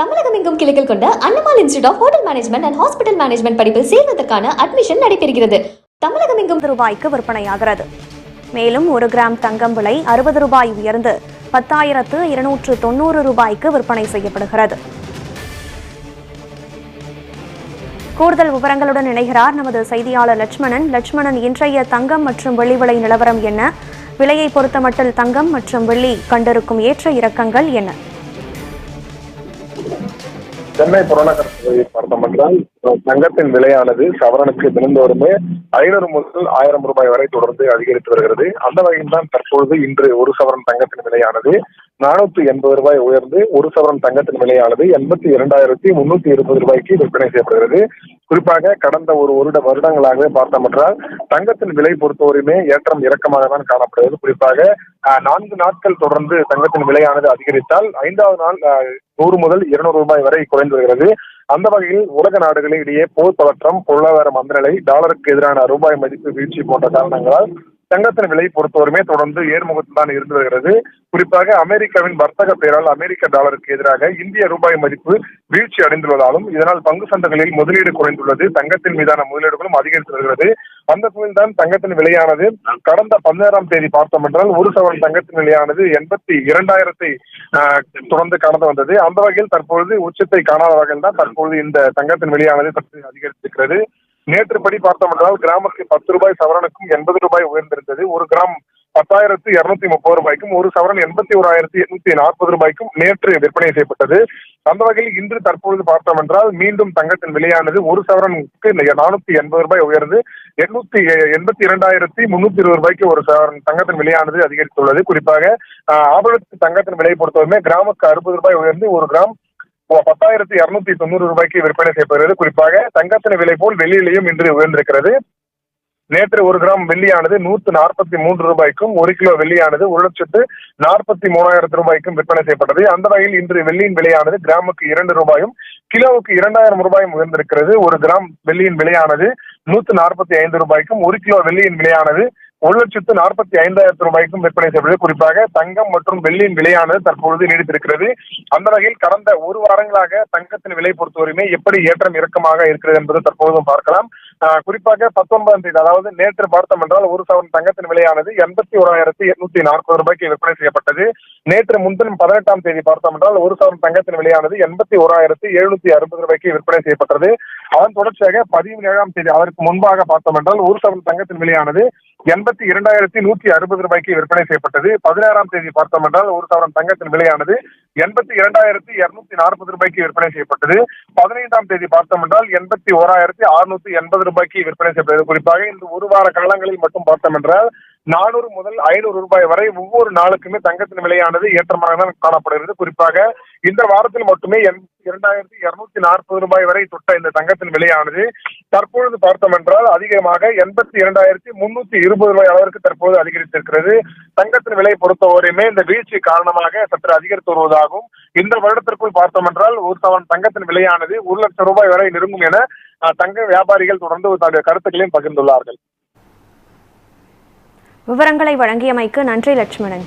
தமிழகம் எங்கும் கிளைகள் கொண்ட அண்ணமால் institute of hotel management and hospital management படிப்பில் சேர்வதற்கான அட்மிஷன் நடைபெறுகிறது. தமிழகம் எங்கும் ரூபாய்க்கு விற்பனையாகிறது. மேலும் ஒரு கிராம் தங்கம் விலை அறுபது ரூபாய் உயர்ந்து பத்தாயிரத்து இருநூற்று தொண்ணூறு ரூபாய்க்கு விற்பனை செய்யப்படுகிறது. கூடுதல் விவரங்களுடன் இணைகிறார் நமது செய்தியாளர் லட்சுமணன். லட்சுமணன் இன்றைய தங்கம் மற்றும் வெள்ளி விலை நிலவரம் என்ன? விலையை பொறுத்தமட்டில் தங்கம் மற்றும் வெள்ளி கண்டிருக்கும் ஏற்ற இறக்கங்கள் என்ன? சென்னை புறநகர் பகுதியை பார்த்தோம் தங்கத்தின் விலையானது சவரனுக்கு தினந்தோறுமே ஐநூறு முதல் ஆயிரம் ரூபாய் வரை தொடர்ந்து அதிகரித்து வருகிறது. அந்த வகையில் தான் தற்பொழுது இன்று ஒரு சவரன் தங்கத்தின் விலையானது நானூத்தி எண்பது ரூபாய் உயர்ந்து ஒரு சவரன் தங்கத்தின் விலையானது எண்பத்தி இரண்டாயிரத்தி முன்னூத்தி இருபது ரூபாய்க்கு விற்பனை செய்யப்படுகிறது. குறிப்பாக கடந்த ஒரு வருட வருடங்களாகவே பார்த்தோமென்றால் தங்கத்தின் விலை பொறுத்தவரையுமே ஏற்றம் இறக்கமாக தான் காணப்படுகிறது. குறிப்பாக நான்கு நாட்கள் தொடர்ந்து தங்கத்தின் விலையானது அதிகரித்தால் ஐந்தாவது நாள் நூறு முதல் இருநூறு ரூபாய் வரை குறைந்து வருகிறது. அந்த வகையில் உலக நாடுகளிடையே போர் பதற்றம் பொருளாதார மந்தநிலை டாலருக்கு எதிரான ரூபாய் மதிப்பு வீழ்ச்சி போன்ற காரணங்களால் தங்கத்தின் விலை பொறுத்தவரைமே தொடர்ந்து ஏர்முகத்தில் தான் இருந்து வருகிறது. குறிப்பாக அமெரிக்காவின் வர்த்தக பெயரால் அமெரிக்க டாலருக்கு எதிராக இந்திய ரூபாய் மதிப்பு வீழ்ச்சி அடைந்துள்ளதாலும் இதனால் பங்கு சந்தைகளில் முதலீடு குறைந்துள்ளது. தங்கத்தின் மீதான முதலீடுகளும் அதிகரித்து வருகிறது. அந்த சூழலில் தான் தங்கத்தின் விலையானது கடந்த பதினேழாம் தேதி பார்த்தோம் என்றால் ஒரு சவரன் தங்கத்தின் விலையானது எண்பத்தி இரண்டாயிரத்தை தொடர்ந்து கடந்து வந்தது. அந்த வகையில் தற்பொழுது உச்சத்தை காணாத வகையில் தான் தற்பொழுது இந்த தங்கத்தின் விலையானது சற்று அதிகரித்திருக்கிறது. நேற்று படி பார்த்தோம் என்றால் கிராமுக்கு பத்து ரூபாய் சவரனுக்கும் எண்பது ரூபாய் உயர்ந்திருந்தது. ஒரு கிராம் பத்தாயிரத்து இருநூத்தி முப்பது ரூபாய்க்கும் ஒரு சவரன் எண்பத்தி ஓராயிரத்தி எண்ணூத்தி நாற்பது ரூபாய்க்கும் நேற்று விற்பனை செய்யப்பட்டது. அந்த வகையில் இன்று தற்பொழுது பார்த்தோம் என்றால் மீண்டும் தங்கத்தின் விலையானது ஒரு சவரனுக்கு நானூத்தி எண்பது ரூபாய் உயர்ந்து எண்ணூத்தி எண்பத்தி இரண்டாயிரத்தி முன்னூத்தி இருபது ரூபாய்க்கு ஒரு சவரன் தங்கத்தின் விலையானது அதிகரித்துள்ளது. குறிப்பாக ஆஹ், ஆபரணத்து தங்கத்தின் விலை பொறுத்தவரை கிராமுக்கு அறுபது ரூபாய் உயர்ந்து ஒரு கிராம் பத்தாயிரத்தி இருநூத்தி தொண்ணூறு ரூபாய்க்கு விற்பனை செய்யப்படுகிறது. குறிப்பாக தங்கத்தின் விலை போல் வெள்ளியிலையும் இன்று உயர்ந்திருக்கிறது. நேற்று ஒரு கிராம் வெள்ளியானது நூற்று நாற்பத்தி மூன்று ரூபாய்க்கும் ஒரு கிலோ வெள்ளியானது ஒரு லட்சத்து நாற்பத்தி மூணாயிரத்து ரூபாய்க்கும் விற்பனை செய்யப்பட்டது. அந்த வகையில் இன்று வெள்ளியின் விலையானது கிராமுக்கு இரண்டு ரூபாயும் கிலோவுக்கு இரண்டாயிரம் ரூபாயும் உயர்ந்திருக்கிறது. ஒரு கிராம் வெள்ளியின் விலையானது நூற்று நாற்பத்தி ஐந்து ரூபாய்க்கும் ஒரு கிலோ வெள்ளியின் விலையானது ஒரு லட்சத்து நாற்பத்தி ஐந்தாயிரத்து ரூபாய்க்கும் விற்பனை செய்வது குறிப்பாக தங்கம் மற்றும் வெள்ளியின் விலையானது தற்பொழுது நீடித்திருக்கிறது. அந்த வகையில் கடந்த ஒரு வாரங்களாக தங்கத்தின் விலை பொறுத்தவரையுமே எப்படி ஏற்றம் இறக்கமாக இருக்கிறது என்பது தற்பொழுதும் பார்க்கலாம். ஆஹ் குறிப்பாக பத்தொன்பதாம் தேதி அதாவது நேற்று பார்த்தோம் என்றால் ஒரு சவரன் தங்கத்தின் விலையானது எண்பத்தி ஓராயிரத்தி எட்நூத்தி நாற்பது ரூபாய்க்கு விற்பனை செய்யப்பட்டது. நேற்று முன்தினம் பதினெட்டாம் தேதி பார்த்தோம் என்றால் ஒரு சவரன் தங்கத்தின் விலையானது எண்பத்தி ஓராயிரத்தி எழுநூத்தி அறுபது ரூபாய்க்கு விற்பனை செய்யப்பட்டது. அதன் தொடர்ச்சியாக பதினேழாம் தேதி அதற்கு முன்பாக பார்த்தோம் என்றால் ஒரு சவரன் தங்கத்தின் விலையானது எண்பத்தி இரண்டாயிரத்தி நூத்தி அறுபது ரூபாய்க்கு விற்பனை செய்யப்பட்டது. பதினாறாம் தேதி பார்த்தோம் என்றால் ஒரு சவரன் தங்கத்தின் விலையானது எண்பத்தி இரண்டாயிரத்தி இருநூத்தி நாற்பது ரூபாய்க்கு விற்பனை செய்யப்பட்டது. பதினைந்தாம் தேதி பார்த்தோம் என்றால் எண்பத்தி ஓராயிரத்தி அறுநூத்தி எண்பது ரூபாய்க்கு விற்பனை செய்யப்பட்டது. குறிப்பாக இந்த ஒரு வார காலங்களில் மட்டும் பார்த்தோம் என்றால் நானூறு முதல் ஐநூறு ரூபாய் வரை ஒவ்வொரு நாளுக்குமே தங்கத்தின் விலையானது ஏற்றமாக தான் காணப்படுகிறது. குறிப்பாக இந்த வாரத்தில் மட்டுமே எண்- இரண்டாயிரத்தி இருநூத்தி நாற்பது ரூபாய் வரை தொட்ட இந்த தங்கத்தின் விலையானது தற்பொழுது பார்த்தோம் என்றால் அதிகமாக எண்பத்தி இரண்டாயிரத்தி முன்னூத்தி இருபது ரூபாய் அளவிற்கு தற்போது அதிகரித்திருக்கிறது. தங்கத்தின் விலை பொறுத்தவரையுமே இந்த வீழ்ச்சி காரணமாக சற்று அதிகரித்து வருவதாகவும் இந்த வருடத்திற்குள் பார்த்தோம் என்றால் ஒரு சவன் தங்கத்தின் விலையானது ஒரு லட்சம் ரூபாய் வரை நெருங்கும் என தங்க வியாபாரிகள் தொடர்ந்து தங்களுடைய கருத்துக்களையும் பகிர்ந்துள்ளார்கள். விவரங்களை வழங்கியமைக்கு நன்றி லட்சுமணன்.